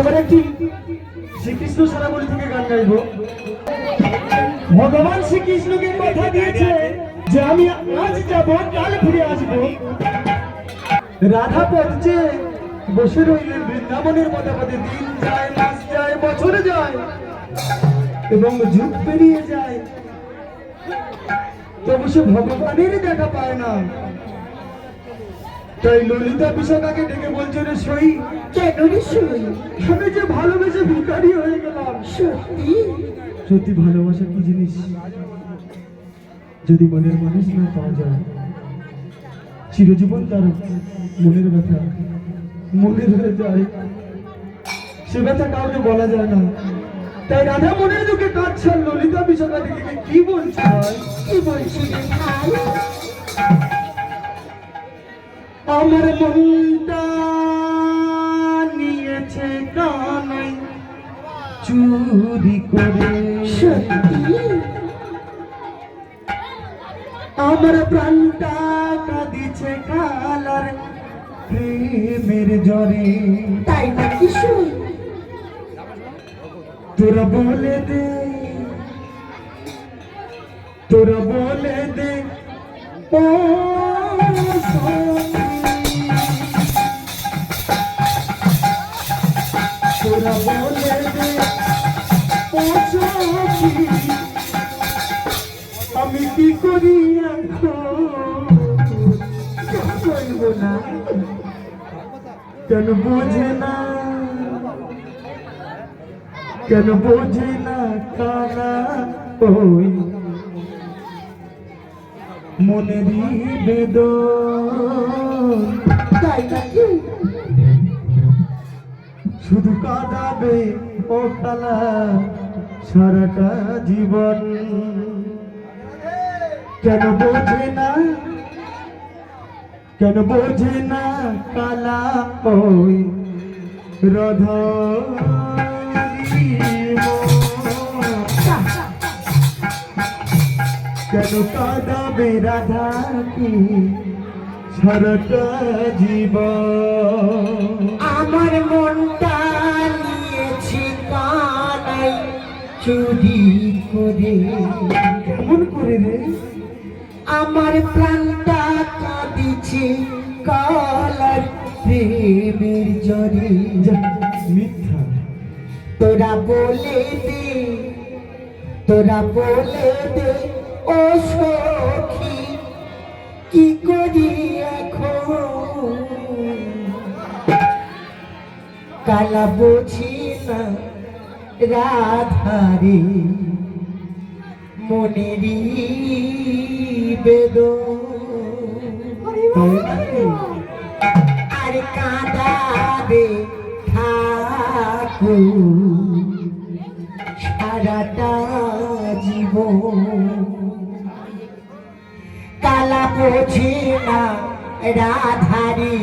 এবার একটি শ্রীকৃষ্ণ সারাবলি থেকে গান গাইব। ভগবান শ্রীকৃষ্ণকে কথা দিয়েছে যে আমি আজ যাব, কাল ফিরে আসব। রাধা পথে বসে রইলেন, বৃন্দাবনের মতামতে দিন যায়, মাস যায়, বছর যায়, এবং যুগ পেরিয়ে যায়, তবু সে ভগবানের দেখা পায় না। তাই ললিতা বিশাখাকে ডেকে বলছে রে সই কেন রে শুই আমি যে ভালোবেসে ভিখারি হয়ে গেলাম। সত্যি? সত্যি ভালোবাসা কি জিনিস? যদি মনের মানুষ না পাওয়া যায় চিরজীবন তার মনের ব্যথা মনে রয়ে যায়। সে ব্যথা কাউকে বলা যায় না। তাই রাধা মনের দুঃখে কাঁদছে ললিতা বিশাখা দিকে কি বলছে? কি বলছি? আমার মনটা নিয়েছে কানাই। চুরি করে। আমার প্রাণটা কাঁদিছে কালার প্রেমের জ্বরে। তাই নাকি শুই তোরা বলে দে আমি কি করি এখন বলব না কেন বোঝে না কেন বোঝে না কানা ওই মনেরই বেদন তাই নাকি শুধু কাঁদাবে ও কালা সারাটা জীবন কেন বোঝে না? কেন বোঝে না কালা রধরি মন। কেন কাঁদাবে রাধা কি সারাটা জীবন? আমার মনটা নিয়েছে কানাই চুরি করে। কেমন করে রে? আমার প্রাণটা কাঁদিছে কালার প্রেমের জরে মিথ্যা। তোরা বলে দে তোরা বলে দে ও সখী কি করি এখন? কালা বুঝি না রাধারে তাই নাকি? আর কাঁদাবে ঠাকুর। সারাটা জীবন কালা বোঝে না রাধারি।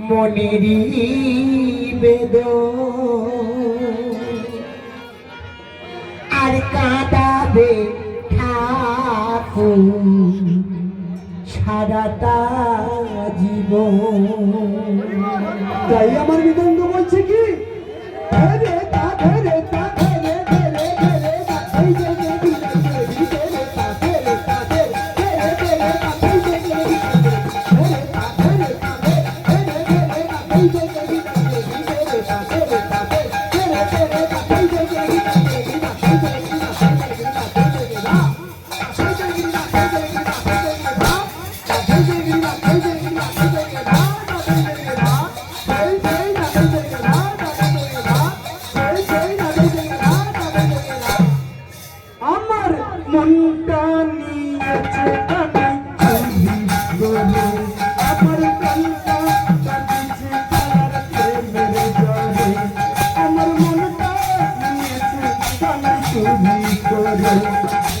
মনেরই বেদন আর কাঁদাবে ঠাকুর সারাটা জীবন। তাই আমার মৃদঙ্গ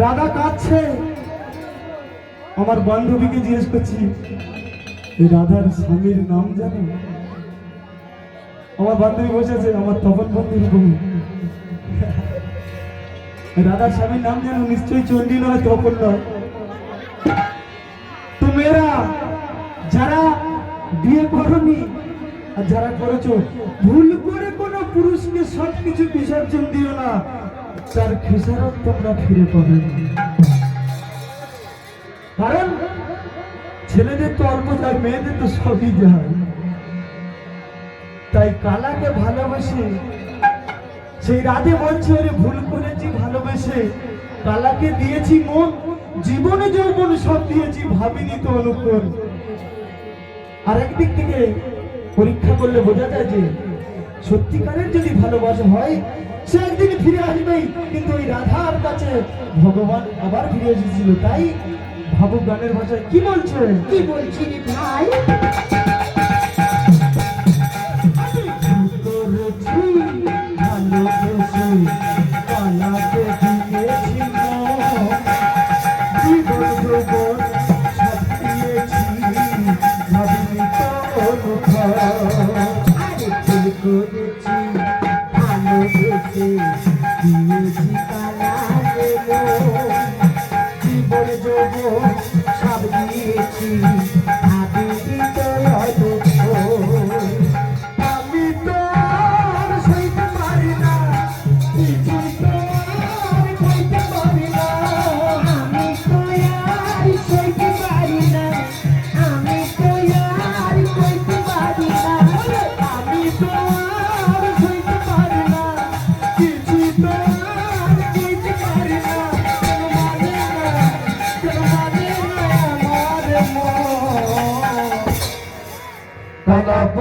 রাধা কাঁদছে। আমার বান্ধবীকে জিজ্ঞেস করছি রাধার স্বামীর নাম জানো? আমার বান্ধবী বসেছে আমার তপন বন্ধুর বউ। রাধার স্বামীর নাম জানো নিশ্চয়ই চণ্ডী নয়, তপন নয়। তো মেয়েরা, যারা বিয়ে করনি আর যারা করেছ, ভুল করে কোনো পুরুষকে সব কিছু বিসর্জন দিও না। তার খেসারত তোমরা ফিরে পাবে কারণ ছেলেদের তো অল্প যায়, মেয়েদের তো সবই যায়। তাই কালাকে ভালোবেসে সেই রাধে বলছে ওরে ভুল করেছি, ভালোবেসে কালাকে দিয়েছি মন, জীবনে, যৌবন সব দিয়েছি, ভাবিনি তো অনুকূল। আর একদিক থেকে পরীক্ষা করলে বোঝা যায় যে, সত্যিকারের যদি ভালোবাসা হয়, সে একদিন ফিরে আসবেই। কিন্তু ওই রাধার কাছে ভগবান আবার ফিরে এসেছিল। তাই ভাবুক গানের ভাষায় কি বলছে কি বলছি ভাই? সব দিয়েছি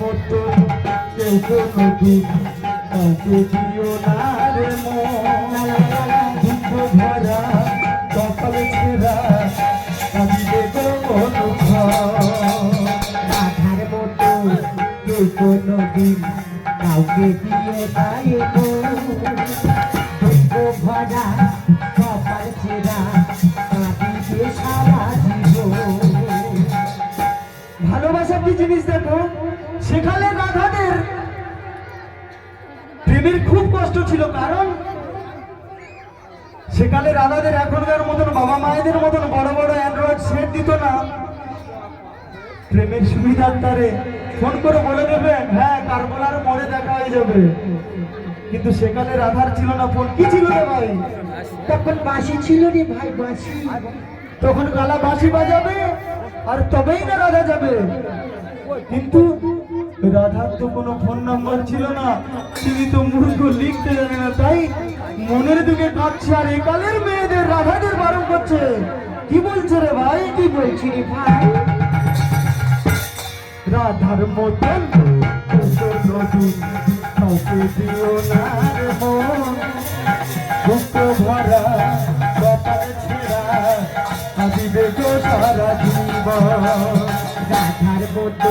মতো কেউ কোনো দিন কাউকে দিও না রে দুঃখ ভরা, কপাল ছেঁড়া, কাঁদিবে কোনো রাধার মতো কেউ কোনো দিন কাউকে দিয়ে পায়ে দুঃখ ভরা ভালোবাসা কি জিনিস দেখো সেখানে রাধাদের প্রেমের খুব কষ্ট ছিল কারণ সেকালে রাধাদের এখনকার মতন বাবা মায়েদের মতন বড় বড় অ্যান্ড্রয়েড সেট দিত না। প্রেমের সুবিধার তারে ফোন করে বলে দেবেন হ্যাঁ কারবলার মোড়ে দেখা হয়ে যাবে। কিন্তু সেকালে রাধার ছিল না ফোন। কি ছিল রে ভাই? তখন বাসি ছিল রে ভাই বাসি তখন গালা বাঁশি বাজাবে আর তবেই না রাধা যাবে। কিন্তু রাধার তো কোনো ফোন নাম্বার ছিল না। তিনি তো মূর্খ, লিখতে জানে না। তাই মনের দিকে কাঁদছে আর একালের মেয়েদের রাধাদের বারণ করছে। কি বলছে রে ভাই? কি বলছি রে ভাই? রাধার মতন রাধার মতো